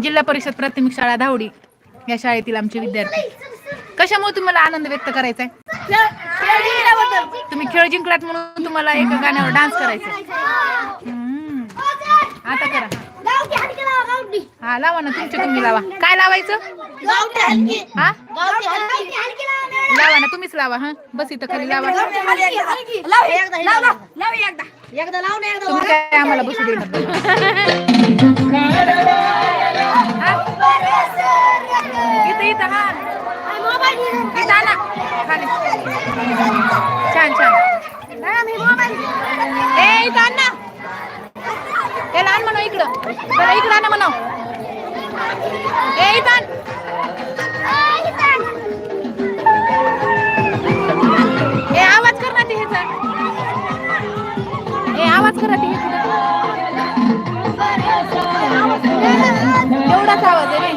जिल्हा परिषद प्राथमिक शाळा धावडी या शाळेतील आमचे विद्यार्थी. कशामुळे तुम्हाला आनंद व्यक्त करायचा आहे तुम्ही खेळ जिंकलात म्हणून तुम्हाला एका गाण्यावर डान्स करायचा आता करा. हा लावा ना तुमचे तुम्ही लावा. काय लावायचं? हा? लावा ना तुम्हीच लावा हा? बस इथं खाली लावा. एकदा तुम्ही काय आम्हाला बसू देणार? इथं इथं हा. इथं आला खाली. छान छान. ए इथं आण ना. हे लहान म्हणा इकडं. बरं इकडं आण म्हणा. ए इथं आण. ए आवाज कर ना ते ह्याचा ए आवाज करा ते एवढाच आवाज आहे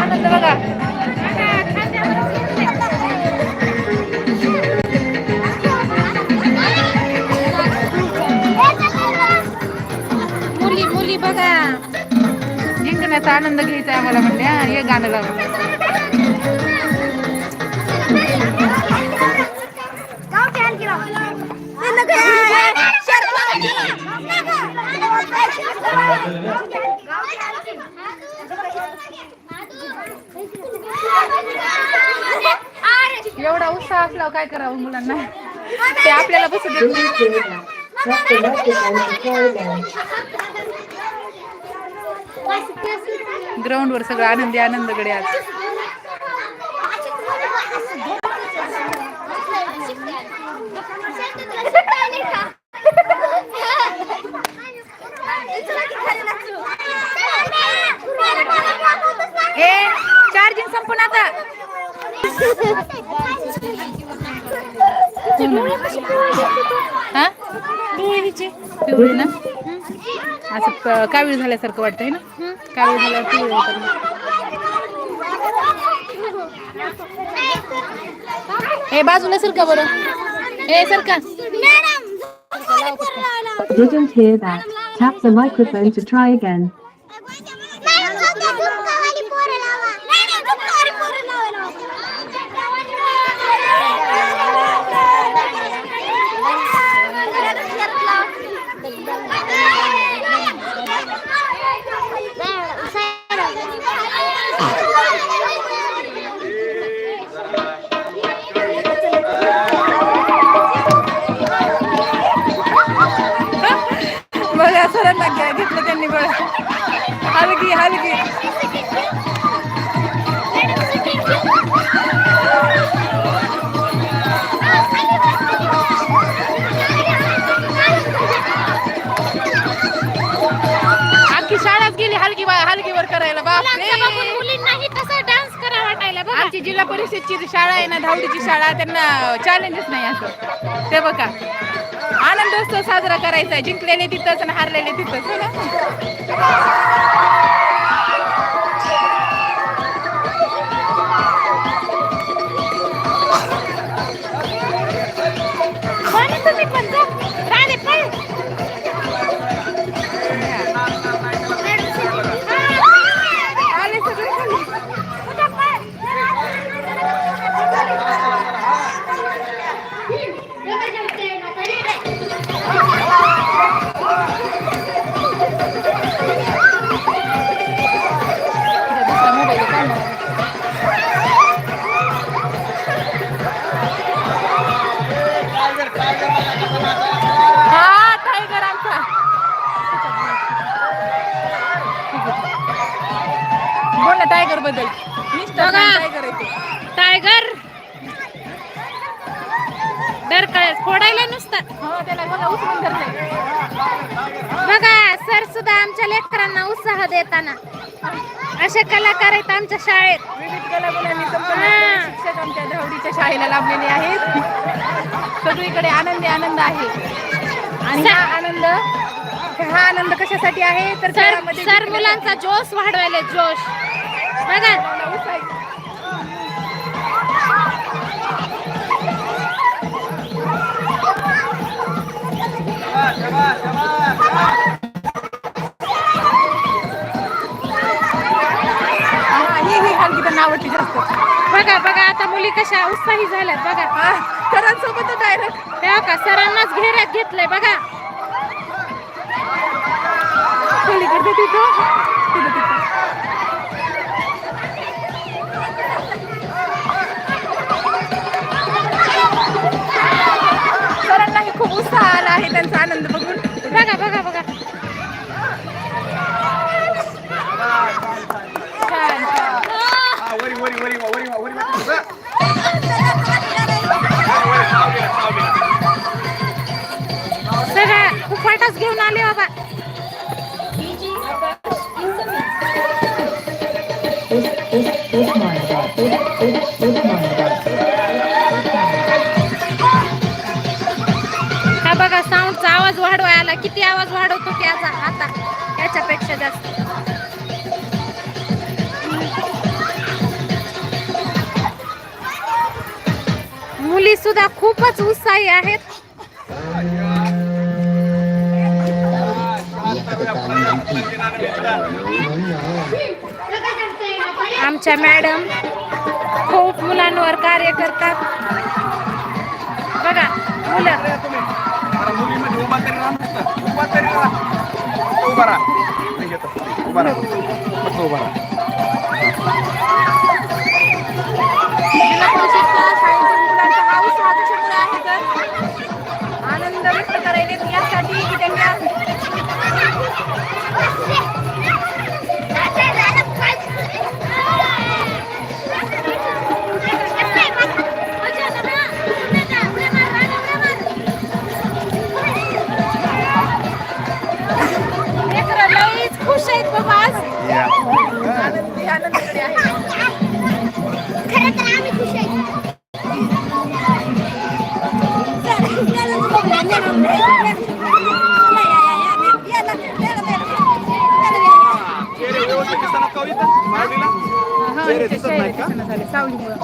आनंद बघा मुली मुली बघा. जिंकण्याचा आनंद घ्यायचा आहे आम्हाला म्हणते हे गाणं लावा. एवढा उत्साह असला काय करावं मुलांना? ते आपल्याला बसू देत नाही. Press the microphone to play again. ग्राउंडवर सगळं आनंदी आनंदकडे आज. ए चार्जिंग संपून आता. हा? पिवळी ना? असं क- कावीळ झाल्यासारखं वाटतंय ना कावीळ झाल्यावर. ए बाजूला सरका बरं ए सरका Didn't hear that. Tap the microphone to try again. आमची जिल्हा परिषदची शाळा आहे ना धावडीची शाळा त्यांना चॅलेंजच नाही असं. ते बघा. आनंदोत्सव साजरा करायचा आहे. जिंकलेले तिथंच आणि हारलेले तिथंच. हो ना टायगरबद्दल मिस्टर बघा. टायगर आहे ते. टायगर डर काय फोडायला नुसतं. हो त्याला बघा उचलून धरलंय. बघा सर सुद्धा आमच्या लेकरांना उत्साह देताना. असे कलाकार आहेत आमच्या शाळेत. विविध कलागुणांनी संपन्न. असलेले शिक्षक आमच्या धावडीच्या शाळेला लाभलेले आहेत. सगळीकडे आनंदी आनंद आहे. आणि हा आनंद हा आनंद कशासाठी आहे? तर सर खेळामध्ये सर मुलांचा जोश वाढवायला जोश. आवडते जास्त बघा बघा आता मुली कशा उत्साही झाल्यात बघा. सरांसोबत डायरेक्ट हे का सरांनाच घेऱ्यात घेतलंय बघा. पलीकडे तिथं तिथं. हा बघा साऊंडचा आवाज वाढवाय आला. किती आवाज वाढवतो की आता आता याच्यापेक्षा जास्त. मुली सुद्धा खूपच उत्साही आहेत. आमच्या मॅडम खूप मुलांवर कार्य करतात. बघा मुलं. उभा राहा. उभा राहा सावलीमुळं.